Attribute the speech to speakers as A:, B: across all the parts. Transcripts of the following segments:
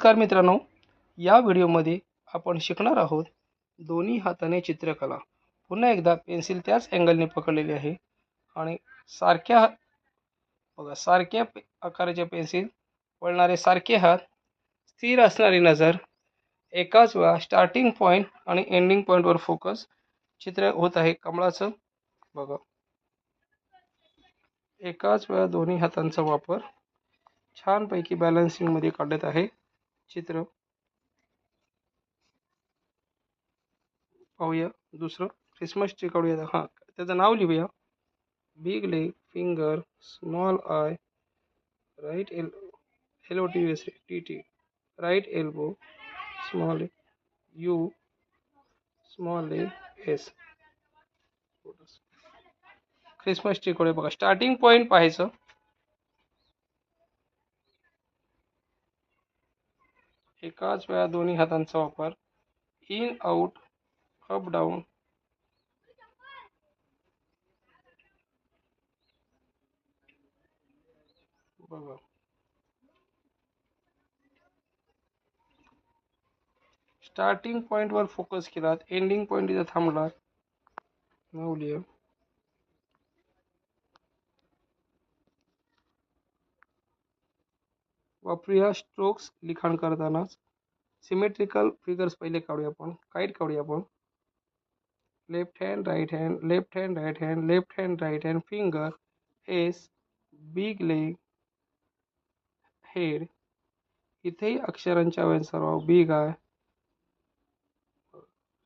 A: नमस्कार मित्रांनो या व्हिडिओमध्ये आपण शिकणार आहोत दोन्ही हाताने चित्रकला. पुन्हा एकदा पेन्सिल त्याच अँगलने पकडलेली आहे आणि सारख्या बघा सारख्या आकाराच्या पेन्सिल वळणारे सारखे हात स्थिर असणारी नजर एकाच वेळा स्टार्टिंग पॉईंट आणि एंडिंग पॉईंटवर फोकस चित्र होत आहे कमळाचं. बघा एकाच वेळा दोन्ही हातांचा वापर छानपैकी बॅलन्सिंगमध्ये काढत आहे. चित्र पाहूया. दुसरं ख्रिसमस ट्री काढूया हाँ, त्याचं नाव लिहूया. Big leg finger small I right L L O T S T T right elbow small U small S Christmas ट्रीकडे बघा स्टार्टिंग पॉईंट पाहायचं. एकाच वेळा दोन्ही हातांचा वापर इन आउट अप बघा स्टार्टिंग पॉईंटवर फोकस केलात एंडिंग पॉईंट इथं थांबलात नाव लिहा वापरूया स्ट्रोक्स लिखाण करतानाच. सिमेट्रिकल फिगर्स पहिले काढूया आपण. काईट काढूया आपण. Left hand right hand left hand right hand left hand right hand finger S big leg head इथेही अक्षरांच्या वेळेस सर्व बिग आहे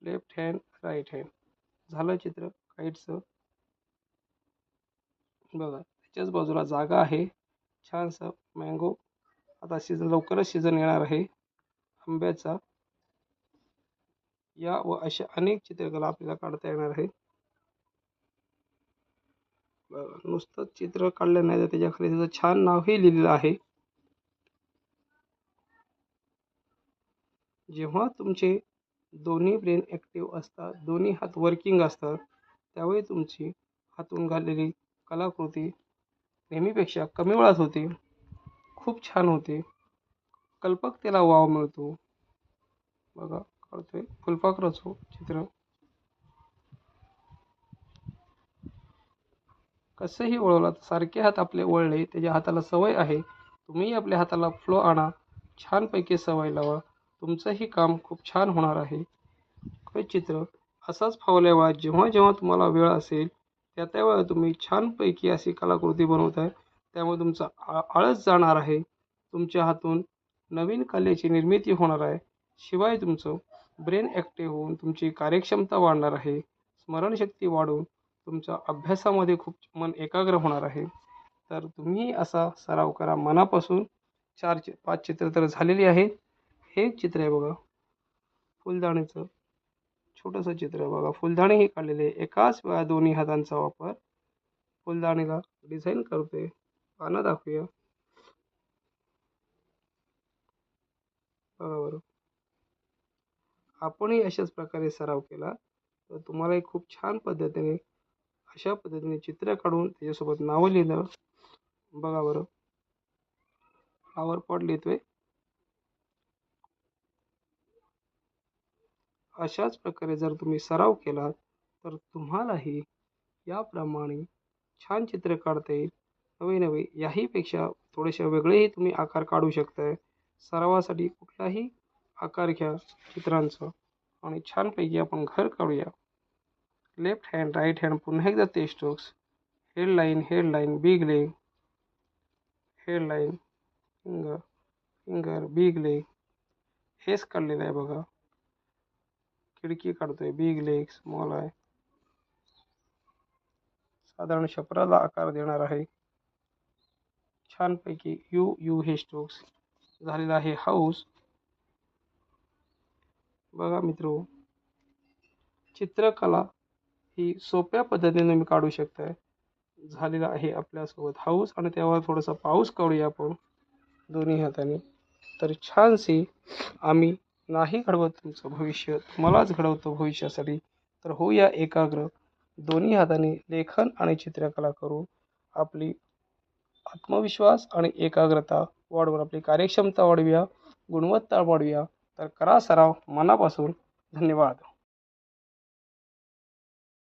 A: लेफ्ट हँड राईट हँड झालं चित्र? काईटचं बघा त्याच्याच बाजूला जागा आहे. छानसं मँगो आता सीझन लवकरच सीझन येणार आहे. आंब्याचा. या व अशा अनेक चित्रकला आपल्याला काढता येणार आहे नुसतं चित्र काढलं नाही तर त्याच्याखाली त्याचं छान नावही लिहिलेलं आहे. जेव्हा तुमचे दोन्ही ब्रेन ॲक्टिव्ह असतात दोन्ही हात वर्किंग असतात त्यावेळी तुमची हातून घाललेली कलाकृती नेहमीपेक्षा कमी वेळात होते. खूप छान होते. कल्पकतेला वाव मिळतो. बघा काढतोय. फुलपाखराचं चित्र. कसंही वळवला सारखे हात आपले वळले त्याच्या हाताला सवय आहे. तुम्ही आपल्या हाताला फ्लो आणा. छानपैकी सवय लावा. तुमचंही काम खूप छान होणार आहे. हे चित्र असाच फावल्या वेळा जेव्हा जेव्हा तुम्हाला वेळ असेल त्या त्या वेळा तुम्ही छानपैकी अशी कलाकृती बनवताय. त्यामुळे तुमचा आ आळस जाणार आहे. तुमच्या हातून नवीन कलेची निर्मिती होणार आहे. शिवाय तुमचं ब्रेन ॲक्टिव्ह होऊन तुमची कार्यक्षमता वाढणार आहे. स्मरणशक्ती वाढून तुमच्या अभ्यासामध्ये खूप मन एकाग्र होणार आहे. तर तुम्ही असा सराव करा. मनापासून चार चि पाच चित्र तर झालेली आहेत. हे चित्र आहे बघा. फुलदाणीचं छोटंसं चित्र आहे बघा. फुलदाणीही काढलेले आहे. एकाच वेळा दोन्ही हातांचा वापर फुलदाणीला डिझाईन करतोय. पानं दाखवूया. बघा बरं. आपणही अशाच प्रकारे सराव केला. तर तुम्हालाही खूप छान पद्धतीने अशा पद्धतीने चित्र काढून त्याच्यासोबत नावं लिहिलं. बघा बरं. फ्लावर पॉट लिहितोय. अशाच प्रकारे जर तुम्ही सराव केला तर तुम्हालाही याप्रमाणे छान चित्र काढता येईल. नवे नवे याहीपेक्षा थोडेसे वेगळेही तुम्ही आकार काढू शकताय. सरावासाठी कुठलाही आकार घ्या चित्रांचा. आणि छानपैकी आपण घर काढूया. लेफ़्ट हँड राईट हँड पुन्हा एकदा ते strokes headline headline big leg headline finger finger big leg हेच काढलेलं आहे बघा. खिडकी काढतोय बिग लेग स्मॉल आहे साधारण छपराला आकार देणार आहे. छानपैकी यू यू हे स्ट्रोक्स झालेला आहे. हाऊस बघा मित्रो चित्रकला ही सोप्या पद्धतीने तुम्ही काढू शकताय. झालेला आहे आपल्यासोबत. हाऊस आणि त्यावर थोडासा पाऊस काढूया आपण दोन्ही हाताने. तर छानसे आम्ही नाही घडवत तुमचं भविष्य तुम्हालाच घडवतो भविष्यासाठी. तर होऊया एकाग्र. दोन्ही हाताने लेखन आणि चित्रकला करू. आपली आत्मविश्वास आणि एकाग्रता वाढवून आपली कार्यक्षमता वाढवूया गुणवत्ता वाढवूया. तर करा सराव मनापासून. धन्यवाद.